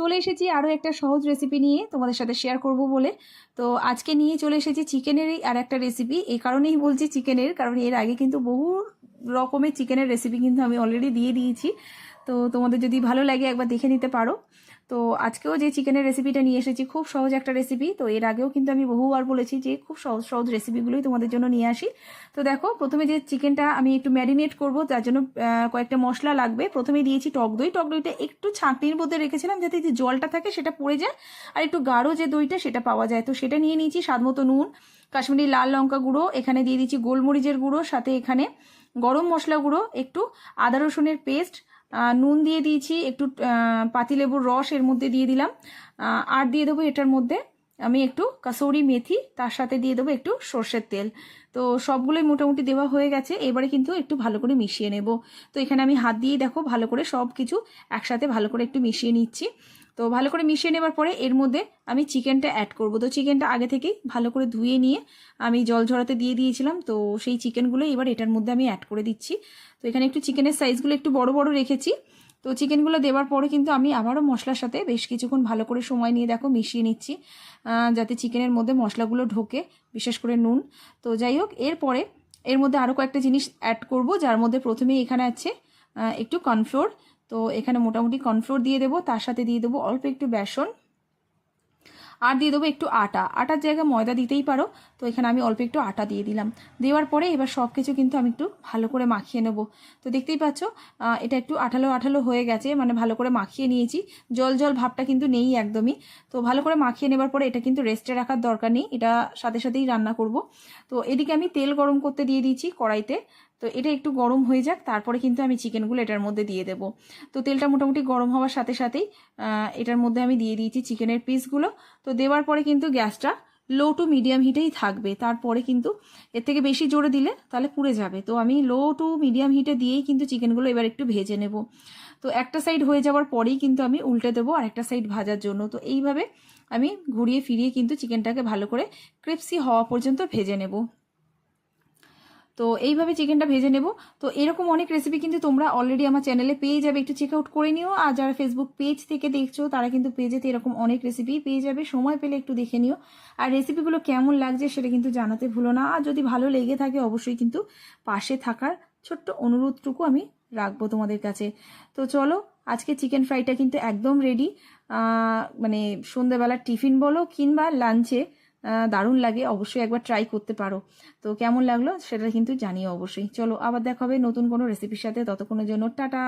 চলে এসেছি আরও একটা সহজ রেসিপি নিয়ে তোমাদের সাথে শেয়ার করব বলে। তো আজকে নিয়ে চলে এসেছি চিকেনেরই আর একটা রেসিপি এই কারণেই বলছি চিকেনের, কারণ এর আগে কিন্তু বহু রকমের চিকেনের রেসিপি কিন্তু আমি অলরেডি দিয়ে দিয়েছি। তো তোমাদের যদি ভালো লাগে একবার দেখে নিতে পারো। তো আজকেও যে চিকেনের রেসিপিটা নিয়ে এসেছি, খুব সহজ একটা রেসিপি তো এর আগেও কিন্তু আমি বহুবার বলেছি যে খুব সহজ সহজ রেসিপিগুলোই তোমাদের জন্য নিয়ে আসি। তো দেখো, প্রথমে যে চিকেনটা আমি একটু ম্যারিনেট করব, তার জন্য কয়েকটা মশলা লাগবে। প্রথমে দিয়েছি টক দই। টক দইটা একটু ছাঁকনির মধ্যে রেখেছিলাম যাতে যে জলটা থাকে সেটা পড়ে যায়, আর একটু গাঢ় যে দইটা সেটা পাওয়া যায়। তো সেটা নিয়ে নিয়েছি স্বাদ মতো নুন, কাশ্মীরি লাল লঙ্কা গুঁড়ো, এখানে দিয়ে দিচ্ছি গোলমরিচের গুঁড়ো, সাথে এখানে গরম মশলা গুঁড়ো, একটু আদা রসুনের পেস্ট নুন দিয়ে দিয়েছি, একটু পাতিলেবুর রস এর মধ্যে দিয়ে দিলাম। আর দিয়ে দেবো এটার মধ্যে আমি একটু কাসৌরি মেথি, তার সাথে দিয়ে দেবো একটু সর্ষের তেল। তো সবগুলোই মোটামুটি দেওয়া হয়ে গেছে, এবারে কিন্তু একটু ভালো করে মিশিয়ে নেব। তো এখানে আমি হাত দিয়ে দেখো, ভালো করে সব কিছু একসাথে ভালো করে একটু মিশিয়ে নিচ্ছি। তো ভালো করে মিশিয়ে নেবার পরে এর মধ্যে আমি চিকেনটা অ্যাড করব। তো চিকেনটা আগে থেকেই ভালো করে ধুয়ে নিয়ে আমি জল ঝরাতে দিয়ে দিয়েছিলাম। তো সেই চিকেনগুলো এবার এটার মধ্যে আমি অ্যাড করে দিচ্ছি। তো এখানে একটু চিকেনের সাইজগুলো একটু বড় বড় রেখেছি। তো চিকেনগুলো দেওয়ার পরে কিন্তু আমি আবারও মশলার সাথে বেশ কিছুক্ষণ ভালো করে সময় নিয়ে দেখো মিশিয়ে নিচ্ছি যাতে চিকেনের মধ্যে মশলাগুলো ঢোকে, বিশেষ করে নুন। তো যাই হোক, এরপরে এর মধ্যে আরও কয়েকটা জিনিস অ্যাড করব, যার মধ্যে প্রথমেই এখানে আছে একটু কর্নফ্লোর তো এখানে মোটামুটি কর্নফ্লোর দিয়ে দেবো, তার সাথে দিয়ে দেবো অল্প একটু বেসন। আর দিয়ে দেবো একটু আটা। আটার জায়গায় ময়দা দিতেই পারো, তো এখানে আমি অল্প একটু আটা দিয়ে দিলাম। দেওয়ার পরে এবার সব কিছু কিন্তু আমি একটু ভালো করে মাখিয়ে নেব। তো দেখতেই পাচ্ছ এটা একটু আঠালো আঠালো হয়ে গেছে মানে ভালো করে মাখিয়ে নিয়েছি। জল জল ভাবটা কিন্তু নেই একদমই। তো ভালো করে মাখিয়ে নেবার পরে এটা কিন্তু রেস্টে রাখার দরকার নেই, এটা সাথে সাথেই রান্না করব। তো এদিকে আমি তেল গরম করতে দিয়ে দিয়েছি কড়াইতে। তো এটা একটু গরম হয়ে যাক, তারপরে কিন্তু আমি চিকেনগুলো এটার মধ্যে দিয়ে দেবো। তো তেলটা মোটামুটি গরম হওয়ার সাথে সাথেই এটার মধ্যে আমি দিয়ে দিয়েছি চিকেনের পিসগুলো। তো দেওয়ার পরে কিন্তু গ্যাসটা লো টু মিডিয়াম হিটেই থাকবে, তারপরে কিন্তু এর থেকে বেশি জোরে দিলে তাহলে পুড়ে যাবে। তো আমি লো টু মিডিয়াম হিটে দিয়েই কিন্তু চিকেনগুলো এবার একটু ভেজে নেব। তো একটা সাইড হয়ে যাওয়ার পরেই কিন্তু আমি উল্টে দেবো আর একটা সাইড ভাজার জন্য। তো এইভাবে আমি ঘুরিয়ে ফিরিয়ে কিন্তু চিকেনটাকে ভালো করে ক্রিপসি হওয়া পর্যন্ত ভেজে নেব। তো এইভাবে চিকেনটা ভেজে নেব। তো এরকম অনেক রেসিপি কিন্তু তোমরা অলরেডি আমার চ্যানেলে পেয়ে যাবে। একটু চেক আউট করে নিও। আর যারা ফেসবুক পেজ থেকে দেখছ, তারা কিন্তু পেজেতে এরকম অনেক রেসিপি পেয়ে যাবে। সময় পেলে একটু দেখে নিও। আর রেসিপিগুলো কেমন লাগছে সেটা কিন্তু জানাতে ভুলো না। আর যদি ভালো লেগে থাকে, অবশ্যই কিন্তু পাশে থাকার ছোট্ট অনুরোধটুকু আমি রাখব তোমাদের কাছে। তো চলো, আজকে চিকেন ফ্রাইটা কিন্তু একদম রেডি মানে সন্ধ্যেবেলার টিফিন বলো কিংবা লাঞ্চে দারুণ লাগে। অবশ্যই একবার ট্রাই করতে পারো। তো কেমন লাগল সেটা কিন্তু জানিও অবশ্যই। চলো, আবার দেখা হবে নতুন কোনো রেসিপির সাথে। ততক্ষণের জন্য টাটা!